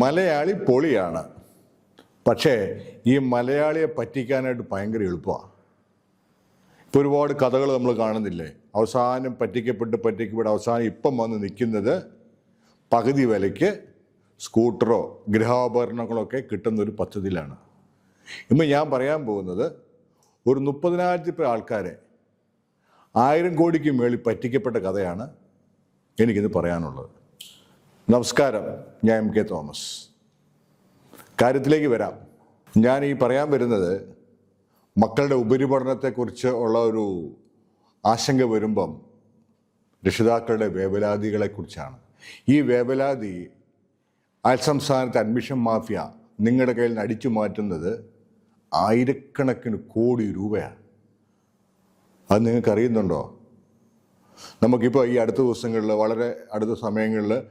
മലയാളി പൊളിയാണ്. പക്ഷേ ഈ മലയാളിയെ പറ്റിക്കാനായിട്ട് ഭയങ്കര എളുപ്പമാണ് ഇപ്പോൾ ഒരുപാട് കഥകൾ നമ്മൾ കാണുന്നില്ലേ? അവസാനം പറ്റിക്കപ്പെട്ട് പറ്റിക്കപ്പെട്ട് അവസാനം ഇപ്പം വന്ന് നിൽക്കുന്നത് പകുതി വിലയ്ക്ക് സ്കൂട്ടറോ ഗൃഹോപകരണങ്ങളൊക്കെ കിട്ടുന്ന ഒരു പദ്ധതിയിലാണ്. ഇന്ന് ഞാൻ പറയാൻ പോകുന്നത് ഒരു മുപ്പതിനായിരത്തി പേർ ആൾക്കാരെ ആയിരം കോടിക്ക് മേളിൽ പറ്റിക്കപ്പെട്ട കഥയാണ് എനിക്കിന്ന് പറയാനുള്ളത്. നമസ്കാരം ഞാൻ എം കെ തോമസ്. കാര്യത്തിലേക്ക് വരാം. ഞാൻ ഈ പറയാൻ വരുന്നത് മക്കളുടെ ഉപരിപഠനത്തെക്കുറിച്ച് ഉള്ള ഒരു ആശങ്ക വരുമ്പം രക്ഷിതാക്കളുടെ വേവലാതികളെക്കുറിച്ചാണ്. ഈ വേവലാതി അയൽ സംസ്ഥാനത്തെ അഡ്മിഷൻ മാഫിയ നിങ്ങളുടെ കയ്യിൽ നിന്ന് അടിച്ചു മാറ്റുന്നത് ആയിരക്കണക്കിന് കോടി രൂപയാണ്. അത് നിങ്ങൾക്കറിയുന്നുണ്ടോ? നമുക്കിപ്പോൾ ഈ അടുത്ത ദിവസങ്ങളിൽ വളരെ അടുത്ത സമയങ്ങളിൽ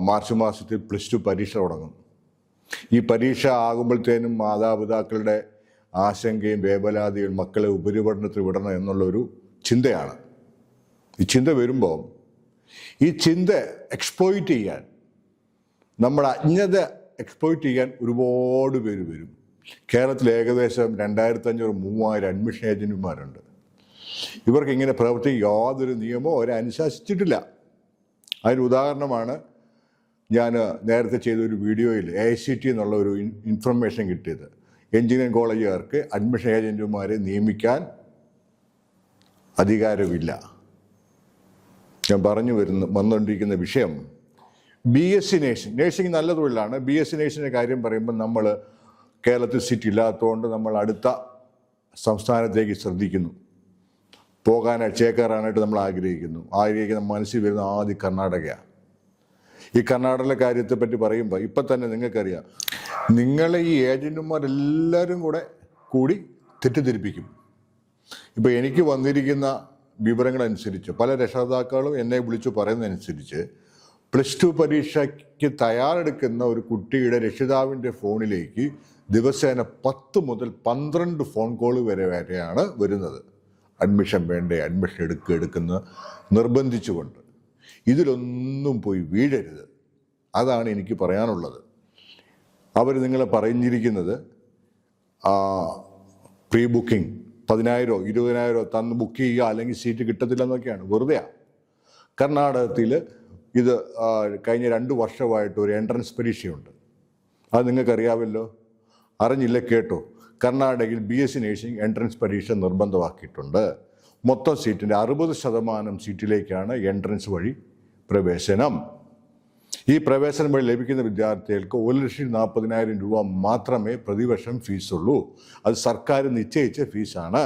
മാർച്ച് മാസത്തിൽ പ്ലസ് ടു പരീക്ഷ തുടങ്ങും. ഈ പരീക്ഷ ആകുമ്പോഴത്തേനും മാതാപിതാക്കളുടെ ആശങ്കയും വേവലാതിയും മക്കളെ ഉപരിപഠനത്തിൽ വിടണം എന്നുള്ളൊരു ചിന്തയാണ്. ഈ ചിന്ത വരുമ്പോൾ ഈ ചിന്ത എക്സ്പ്ലോയിറ്റ് ചെയ്യാൻ നമ്മുടെ അജ്ഞത എക്സ്പ്ലോയിറ്റ് ചെയ്യാൻ ഒരുപാട് പേര് വരും. കേരളത്തിൽ ഏകദേശം രണ്ടായിരത്തി അഞ്ഞൂറ് മൂവായിരം അഡ്മിഷൻ ഏജന്റുമാരുണ്ട് ഇവർക്ക് ഇങ്ങനെ പ്രവർത്തിക്കാൻ യാതൊരു നിയമവും അവരെ അനുശാസിച്ചിട്ടില്ല അതിന് ഉദാഹരണമാണ് ഞാൻ നേരത്തെ ചെയ്ത ഒരു വീഡിയോയിൽ എ സി ടി എന്നുള്ള ഒരു ഇൻഫർമേഷൻ കിട്ടിയത്. എഞ്ചിനീയറിംഗ് കോളേജുകാർക്ക് അഡ്മിഷൻ ഏജന്റുമാരെ നിയമിക്കാൻ അധികാരമില്ല. ഞാൻ പറഞ്ഞു വരുന്ന വന്നുകൊണ്ടിരിക്കുന്ന വിഷയം B S C nursing nursing നല്ല തൊഴിലാണ്. ബി എസ് സി നേഴ്സിന്റെ കാര്യം പറയുമ്പോൾ നമ്മൾ കേരളത്തിൽ സീറ്റ് ഇല്ലാത്തതുകൊണ്ട് നമ്മൾ അടുത്ത സംസ്ഥാനത്തേക്ക് ശ്രദ്ധിക്കുന്നു. പോകാനായിട്ട് ചേക്കേറാനായിട്ട് നമ്മൾ ആഗ്രഹിക്കുന്നു. ആഗ്രഹിക്കുന്ന മനസ്സിൽ വരുന്ന ആദ്യ കർണാടകയാണ് ഈ കർണാടകയിലെ കാര്യത്തെ പറ്റി പറയുമ്പോൾ ഇപ്പം തന്നെ നിങ്ങൾക്കറിയാം. നിങ്ങളെ ഈ ഏജന്റുമാരെല്ലാവരും കൂടെ കൂടി തെറ്റിദ്ധരിപ്പിക്കും. ഇപ്പോൾ എനിക്ക് വന്നിരിക്കുന്ന വിവരങ്ങളനുസരിച്ച് പല രക്ഷാതാക്കളും എന്നെ വിളിച്ചു പറയുന്നതനുസരിച്ച് പ്ലസ് ടു പരീക്ഷയ്ക്ക് തയ്യാറെടുക്കുന്ന ഒരു കുട്ടിയുടെ രക്ഷിതാവിന്റെ ഫോണിലേക്ക് ദിവസേന പത്ത് മുതൽ പന്ത്രണ്ട് ഫോൺ കോൾ വരെ വരെയാണ് വരുന്നത്. അഡ്മിഷൻ വേണ്ടേ അഡ്മിഷൻ എടുക്കുക എടുക്കുന്ന നിർബന്ധിച്ചുകൊണ്ട്. ഇതിലൊന്നും പോയി വീഴരുത്. അതാണ് എനിക്ക് പറയാനുള്ളത്. അവർ നിങ്ങളെ പറഞ്ഞിരിക്കുന്നത് പ്രീ ബുക്കിംഗ് പതിനായിരോ ഇരുപതിനായിരോ തന്ന് ബുക്ക് ചെയ്യുക അല്ലെങ്കിൽ സീറ്റ് കിട്ടത്തില്ലെന്നൊക്കെയാണ്. വെറുതെയാണ് കർണാടകത്തിൽ ഇത് കഴിഞ്ഞ രണ്ട് വർഷമായിട്ട് ഒരു എൻട്രൻസ് പരീക്ഷയുണ്ട്. അത് നിങ്ങൾക്കറിയാമല്ലോ? അറിഞ്ഞില്ല കേട്ടോ? കർണാടകയിൽ B S C nursing entrance പരീക്ഷ നിർബന്ധമാക്കിയിട്ടുണ്ട്. മൊത്തം സീറ്റിന്റെ അറുപത് ശതമാനം സീറ്റിലേക്കാണ് എൻട്രൻസ് വഴി പ്രവേശനം. ഈ പ്രവേശനം വഴി ലഭിക്കുന്ന വിദ്യാർത്ഥികൾക്ക് ഒരു ലക്ഷത്തി നാൽപ്പതിനായിരം രൂപ മാത്രമേ പ്രതിവർഷം ഫീസുള്ളൂ അത് സർക്കാർ നിശ്ചയിച്ച ഫീസാണ്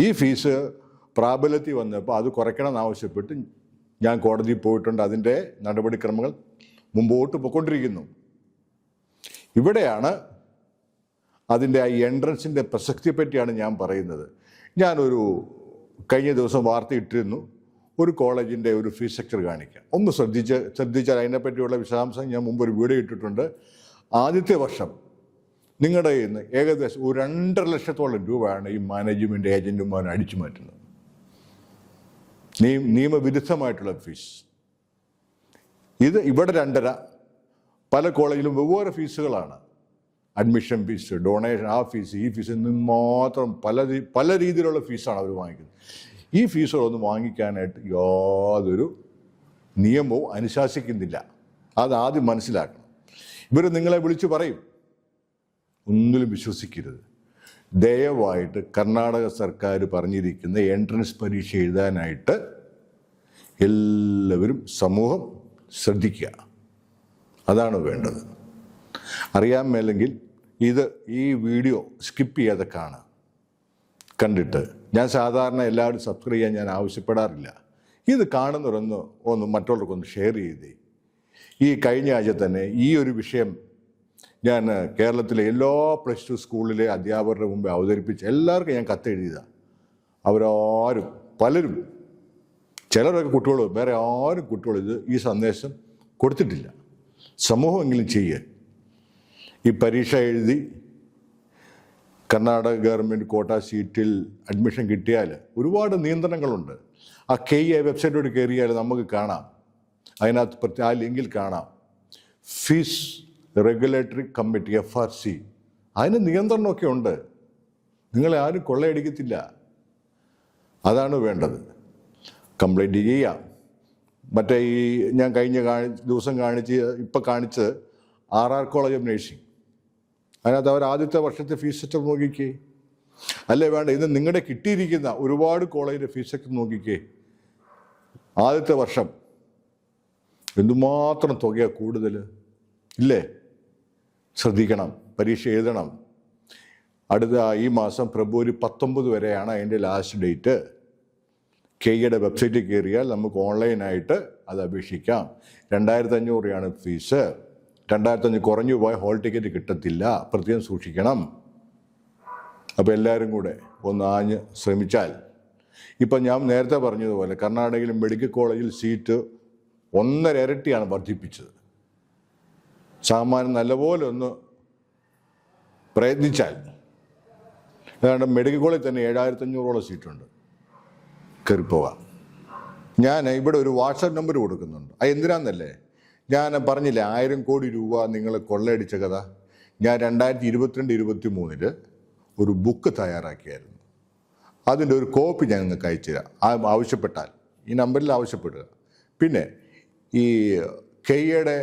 ഈ ഫീസ് പ്രാബല്യത്തിൽ വന്നപ്പോൾ അത് കുറയ്ക്കണം എന്നാവശ്യപ്പെട്ട് ഞാൻ കോടതിയിൽ പോയിട്ടുണ്ട്. അതിന്റെ നടപടിക്രമങ്ങൾ മുമ്പോട്ട് പോയിക്കൊണ്ടിരിക്കുന്നു. ഇവിടെയാണ് അതിന്റെ ആ എൻട്രൻസിന്റെ പ്രസക്തിയെ പറ്റിയാണ് ഞാൻ പറയുന്നത്. ഞാനൊരു കഴിഞ്ഞ ദിവസം വാർത്ത ഇട്ടിരുന്നു ഒരു കോളേജിന്റെ ഒരു ഫീസ് സ്ട്രക്ചർ കാണിക്കാം. ഒന്ന് ശ്രദ്ധിച്ച് ശ്രദ്ധിച്ചാൽ അതിനെപ്പറ്റിയുള്ള വിശദാംശം ഞാൻ മുമ്പ് ഒരു വീഡിയോ ഇട്ടിട്ടുണ്ട്. ആദ്യത്തെ വർഷം നിങ്ങളുടെ കയ്യിൽ നിന്ന് ഏകദേശം ഒരു രണ്ടര ലക്ഷത്തോളം രൂപയാണ് ഈ മാനേജ്മെന്റ് ഏജന്റുമാർ അടിച്ചു മാറ്റുന്നത്. നിയമ നിയമവിരുദ്ധമായിട്ടുള്ള ഫീസ്. ഇത് ഇവിടെ രണ്ടര പല കോളേജിലും വെവ്വേറെ ഫീസുകളാണ്. അഡ്മിഷൻ ഫീസ് ഡൊണേഷൻ ആ ഫീസ് ഈ ഫീസ് എന്ന് മാത്രം പല പല രീതിയിലുള്ള ഫീസാണ് അവർ വാങ്ങിക്കുന്നത്. ഈ ഫീസുകളൊന്നും വാങ്ങിക്കാനായിട്ട് യാതൊരു നിയമവും അനുശാസിക്കുന്നില്ല. അത് ആദ്യം മനസ്സിലാക്കണം. ഇവർ നിങ്ങളെ വിളിച്ചു പറയും. ഒന്നിലും വിശ്വസിക്കരുത്. ദയവായിട്ട് കർണാടക സർക്കാർ പറഞ്ഞിരിക്കുന്ന എൻട്രൻസ് പരീക്ഷ എഴുതാനായിട്ട് എല്ലാവരും സമൂഹം ശ്രദ്ധിക്കുക. അതാണ് വേണ്ടത്. അറിയാൻ മേലെങ്കിൽ ഇത് ഈ വീഡിയോ സ്കിപ്പ് ചെയ്യാതെ കാണുക. കണ്ടിട്ട് ഞാൻ സാധാരണ എല്ലാവരും സബ്സ്ക്രൈബ് ചെയ്യാൻ ഞാൻ ആവശ്യപ്പെടാറില്ല. ഇത് കാണുന്നവരൊന്ന് ഒന്ന് മറ്റുള്ളവർക്കൊന്ന് ഷെയർ ചെയ്തേ. ഈ കഴിഞ്ഞ ആഴ്ച തന്നെ ഈ ഒരു വിഷയം ഞാൻ കേരളത്തിലെ എല്ലാ പ്ലസ് ടു സ്കൂളിലെ അധ്യാപകരുടെ മുമ്പേ അവതരിപ്പിച്ച് എല്ലാവർക്കും ഞാൻ കത്തെഴുതിയതാണ് അവരാരും പലരും ചിലരൊക്കെ കുട്ടികൾ വേറെ ആരും കുട്ടികൾ ഇത് ഈ സന്ദേശം കൊടുത്തിട്ടില്ല. സമൂഹമെങ്കിലും ചെയ്യുക ഈ പരീക്ഷ എഴുതി കർണാടക ഗവൺമെന്റ് കോട്ട സീറ്റിൽ അഡ്മിഷൻ കിട്ടിയാൽ ഒരുപാട് നിയന്ത്രണങ്ങളുണ്ട്. ആ കെ എ വെബ്സൈറ്റോട് കയറിയാൽ നമുക്ക് കാണാം. അതിനകത്ത് പ്രത്യേക ആ ലിങ്കിൽ കാണാം. Fees regulatory committee F R C. അതിന് നിയന്ത്രണമൊക്കെ ഉണ്ട്. നിങ്ങളെ ആരും കൊള്ളയടിക്കത്തില്ല. അതാണ് വേണ്ടത്. കംപ്ലൈന്റ് ചെയ്യാം. മറ്റേ ഈ ഞാൻ കഴിഞ്ഞ കാണി ദിവസം കാണിച്ച് ഇപ്പം കാണിച്ച് R R college of nursing. അതിനകത്ത് അവർ ആദ്യത്തെ വർഷത്തെ ഫീസ് സ്ട്രക്ചർ നോക്കിക്കേ. അല്ലേ വേണ്ട ഇന്ന് നിങ്ങളുടെ കിട്ടിയിരിക്കുന്ന ഒരുപാട് കോളേജിന്റെ ഫീസ് സ്ട്രക്ചർ നോക്കിക്കേ. ആദ്യത്തെ വർഷം എന്തുമാത്രം തുകയാണ് കൂടുതൽ ഇല്ലേ? ശ്രദ്ധിക്കണം പരീക്ഷ എഴുതണം. അടുത്ത ഈ മാസം ഫെബ്രുവരി പത്തൊമ്പത് വരെയാണ് അതിന്റെ ലാസ്റ്റ് ഡേറ്റ് കെയുടെ വെബ്സൈറ്റിൽ കയറിയാൽ നമുക്ക് ഓൺലൈനായിട്ട് അത് അപേക്ഷിക്കാം. രണ്ടായിരത്തി അഞ്ഞൂറ് രൂപയാണ് ഫീസ് രണ്ടായിരത്തി അഞ്ഞൂറ് കുറഞ്ഞു പോയ ഹോൾ ടിക്കറ്റ് കിട്ടത്തില്ല. പ്രത്യേകം സൂക്ഷിക്കണം. അപ്പോൾ എല്ലാവരും കൂടെ ഒന്ന് ആഞ്ഞ് ശ്രമിച്ചാൽ. ഇപ്പം ഞാൻ നേരത്തെ പറഞ്ഞതുപോലെ കർണാടകയിലെ മെഡിക്കൽ കോളേജിൽ സീറ്റ് ഒന്നര ഇരട്ടിയാണ് വർദ്ധിപ്പിച്ചത്. സാമാന്യം നല്ലപോലെ ഒന്ന് പ്രയത്നിച്ചാൽ. ഏതാണ്ട് മെഡിക്കൽ കോളേജിൽ തന്നെ ഏഴായിരത്തി അഞ്ഞൂറോളം സീറ്റുണ്ട് കയറിപ്പോവാം ഞാൻ ഇവിടെ ഒരു വാട്സാപ്പ് നമ്പർ കൊടുക്കുന്നുണ്ട്. അത് എന്തിനാന്നല്ലേ? ഞാൻ പറഞ്ഞില്ലേ ആയിരം കോടി രൂപ നിങ്ങൾ കൊള്ളയടിച്ച കഥ? ഞാൻ രണ്ടായിരത്തി ഇരുപത്തിരണ്ട് ഇരുപത്തി മൂന്നിൽ ഒരു ബുക്ക് തയ്യാറാക്കിയായിരുന്നു. അതിന്റെ ഒരു കോപ്പി ഞാൻ നിങ്ങൾക്ക് അയച്ചു തരാം. ആവശ്യപ്പെട്ടാൽ ഈ നമ്പറിൽ ആവശ്യപ്പെടുക. പിന്നെ ഈ കെയ്യയുടെ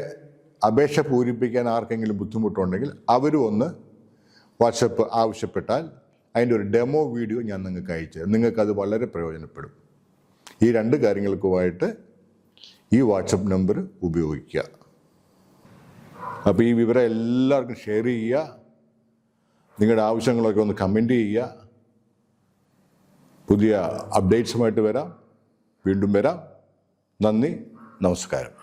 അപേക്ഷ പൂരിപ്പിക്കാൻ ആർക്കെങ്കിലും ബുദ്ധിമുട്ടുണ്ടെങ്കിൽ അവരും ഒന്ന് വാട്സപ്പ് ആവശ്യപ്പെട്ടാൽ അതിന്റെ ഒരു ഡെമോ വീഡിയോ ഞാൻ നിങ്ങൾക്ക് അയച്ചു തരാം. നിങ്ങൾക്കത് വളരെ പ്രയോജനപ്പെടും. ഈ രണ്ട് കാര്യങ്ങൾക്കുമായിട്ട് ഈ വാട്സപ്പ് നമ്പർ ഉപയോഗിക്കുക. അപ്പോൾ ഈ വിവരം എല്ലാവർക്കും ഷെയർ ചെയ്യുക. നിങ്ങളുടെ ആവശ്യങ്ങളൊക്കെ ഒന്ന് കമന്റ് ചെയ്യുക. പുതിയ അപ്ഡേറ്റ്സുമായിട്ട് വരാം. വീണ്ടും വരാം. നന്ദി നമസ്കാരം.